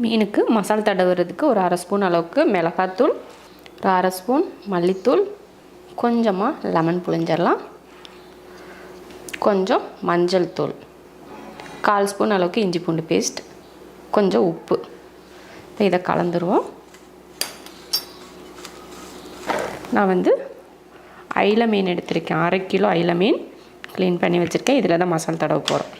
மீனுக்கு மசாலா தடவுறதுக்கு ஒரு அரை ஸ்பூன் அளவுக்கு மிளகாத்தூள் ஒரு அரை ஸ்பூன் மல்லித்தூள் கொஞ்சமாக லெமன் புழிஞ்சிடலாம். கொஞ்சம் மஞ்சள் தூள் கால் ஸ்பூன் அளவுக்கு இஞ்சி பூண்டு பேஸ்ட் கொஞ்சம் உப்பு. இப்போ இதை கலந்துருவோம். நான் வந்து ஐல மீன் எடுத்திருக்கேன். அரை கிலோ ஐல மீன் க்ளீன் பண்ணி வச்சுருக்கேன். இதில் தான் மசாலா தடவை போகிறோம்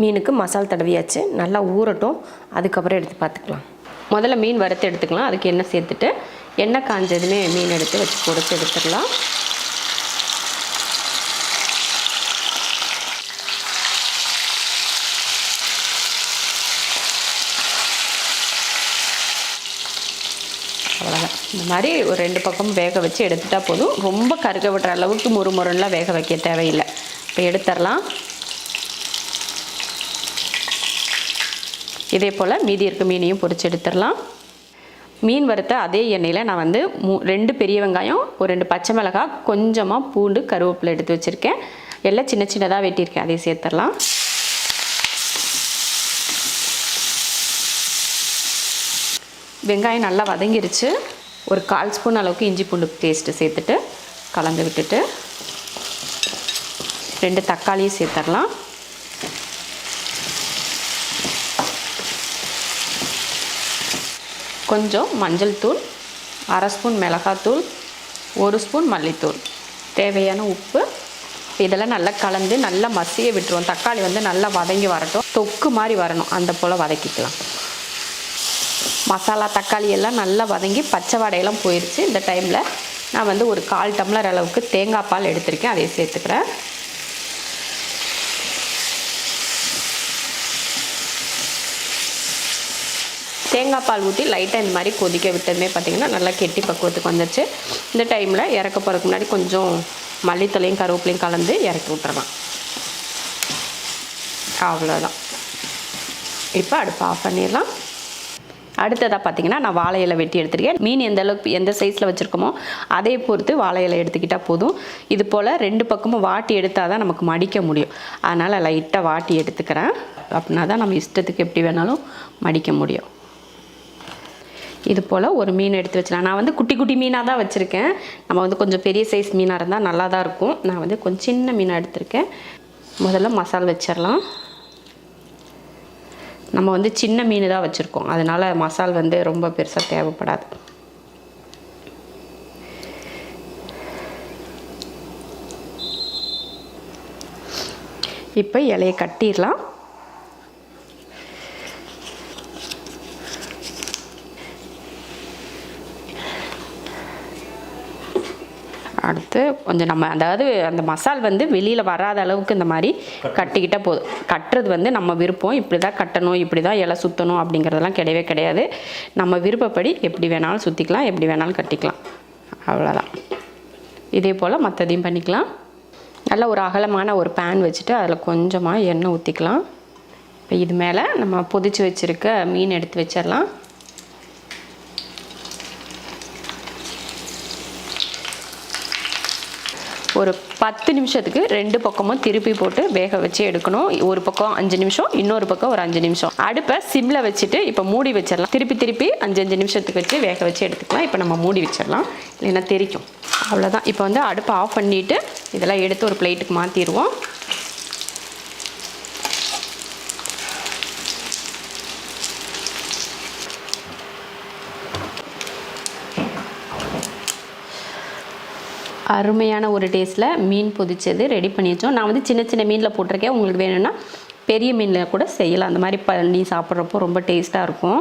மீனுக்கு மசால் தடவியாச்சு. நல்லா ஊறட்டும். அதுக்கப்புறம் எடுத்து பார்த்துக்கலாம். முதல்ல மீன் வறுத்து எடுத்துக்கலாம். அதுக்கு எண்ணெய் சேர்த்துட்டு எண்ணெய் காஞ்சதுமே மீன் எடுத்து வச்சு பொடிச்சு எடுத்துடலாம். அவ்வளோதான் இந்த மாதிரி ஒரு ரெண்டு பக்கமும் வேக வச்சு எடுத்துட்டா போதும். ரொம்ப கருக விடுற அளவுக்கு முறுமுறுலாம் வேக வைக்க தேவையில்லை. இப்போ எடுத்துடலாம். இதே போல் மீதி இருக்க மீனையும் பொறிச்சு எடுத்துடலாம். மீன் வறுத்த அதே எண்ணெயில் நான் வந்து மூ ரெண்டு பெரிய வெங்காயம் ஒரு ரெண்டு பச்சை மிளகாய் கொஞ்சமாக பூண்டு கருவேப்பிலை எடுத்து வச்சுருக்கேன். எல்லாம் சின்ன சின்னதாக வெட்டியிருக்கேன். அதையும் சேர்த்துடலாம். வெங்காயம் நல்லா வதங்கிருச்சு. ஒரு கால் ஸ்பூன் அளவுக்கு இஞ்சி பூண்டு பேஸ்ட்டு சேர்த்துட்டு கலந்து விட்டுட்டு ரெண்டு தக்காளியும் சேர்த்துடலாம். கொஞ்சம் மஞ்சள் தூள் அரை ஸ்பூன் மிளகாத்தூள் ஒரு ஸ்பூன் மல்லித்தூள். தேவையான உப்பு. இதெல்லாம் நல்லா கலந்து நல்லா மசிய விட்டுருவோம். தக்காளி வந்து நல்லா வதங்கி வரட்டும். தொக்கு மாதிரி வரணும். அந்த போல் வதக்கிக்கலாம். மசாலா தக்காளி எல்லாம் நல்லா வதங்கி பச்சை வடையெல்லாம் போயிடுச்சு இந்த டைமில் நான் வந்து ஒரு கால் டம்ளர் அளவுக்கு தேங்காய் பால் எடுத்திருக்கேன். அதையும் சேர்த்துக்கிறேன். தேங்காய் பால் ஊற்றி லைட்டாக இந்த மாதிரி கொதிக்க விட்டதுமே பார்த்திங்கன்னா நல்லா கெட்டி பக்குவத்துக்கு வந்துருச்சு. இந்த டைமில் இறக்க போகிறதுக்கு முன்னாடி கொஞ்சம் மல்லித்தலையும் கருவேப்பிலையும் கலந்து இறக்கி விட்டுறலாம். அவ்வளோதான் இப்போ அடுப்பு ஆஃப் பண்ணிடலாம். அடுத்ததாக பார்த்தீங்கன்னா நான் வாழை இலை வெட்டி எடுத்துருக்கேன். மீன் எந்த அளவுக்கு எந்த சைஸில் வச்சுருக்கோமோ அதே பொறுத்து வாழை இலை எடுத்துக்கிட்டால் போதும். இது போல் ரெண்டு பக்கமும் வாட்டி எடுத்தால் தான் நமக்கு மடிக்க முடியும். அதனால் லைட்டாக வாட்டி எடுத்துக்கிறேன். அப்படின்னா தான் நம்ம இஷ்டத்துக்கு எப்படி வேணாலும் மடிக்க முடியும். இது போல் ஒரு மீன் எடுத்து வச்சிடலாம். நான் வந்து குட்டி குட்டி மீனாக தான் வச்சுருக்கேன். நம்ம வந்து கொஞ்சம் பெரிய சைஸ் மீனாக இருந்தால் நல்லா தான் இருக்கும். நான் வந்து கொஞ்சம் சின்ன மீனாக எடுத்திருக்கேன். முதல்ல மசால் வச்சிடலாம். நம்ம வந்து சின்ன மீன் தான் வச்சுருக்கோம். அதனால் மசால் வந்து ரொம்ப பெருசாக தேவைப்படாது. இப்போ இலையை கட்டிடலாம். அடுத்து கொஞ்சம் நம்ம அதாவது அந்த மசால் வந்து வெளியில் வராத அளவுக்கு இந்த மாதிரி கட்டிக்கிட்டால் போதும் கட்டுறது வந்து நம்ம விருப்பம். இப்படி தான் கட்டணும் இப்படி தான் இலை சுற்றணும் அப்படிங்கிறதெல்லாம் கிடையவே கிடையாது. நம்ம விருப்பப்படி எப்படி வேணாலும் சுற்றிக்கலாம் எப்படி வேணாலும் கட்டிக்கலாம். அவ்வளோதான் இதே போல் மற்றதையும் பண்ணிக்கலாம். நல்ல ஒரு அகலமான ஒரு பேன் வச்சுட்டு அதில் கொஞ்சமாக எண்ணெய் ஊற்றிக்கலாம் இப்போ இது மேலே நம்ம பொதிச்சு வச்சுருக்க மீன் எடுத்து வச்சிடலாம். ஒரு பத்து நிமிஷத்துக்கு ரெண்டு பக்கமும் திருப்பி போட்டு வேக வச்சு எடுக்கணும். ஒரு பக்கம் அஞ்சு நிமிஷம் இன்னொரு பக்கம் ஒரு அஞ்சு நிமிஷம். அடுப்பை சிம்மில் வச்சுட்டு இப்போ மூடி வச்சிடலாம். திருப்பி திருப்பி அஞ்சு அஞ்சு நிமிஷத்துக்கு வச்சு வேக வச்சு எடுத்துக்கலாம். இப்போ நம்ம மூடி வச்சிடலாம். இல்லைன்னா தெரிக்கும். அவ்வளோதான் இப்போ வந்து அடுப்பை ஆஃப் பண்ணிவிட்டு இதெல்லாம் எடுத்து ஒரு பிளேட்டுக்கு மாற்றிடுவோம் அருமையான ஒரு டேஸ்ட்டில் மீன் பொதிச்சது ரெடி பண்ணி வச்சோம். நான் வந்து சின்ன சின்ன மீனில் போட்டிருக்கேன். உங்களுக்கு வேணும்னா பெரிய மீனில் கூட செய்யலாம். அந்த மாதிரி பண்ணி சாப்பிட்றப்போ ரொம்ப டேஸ்ட்டாக இருக்கும்.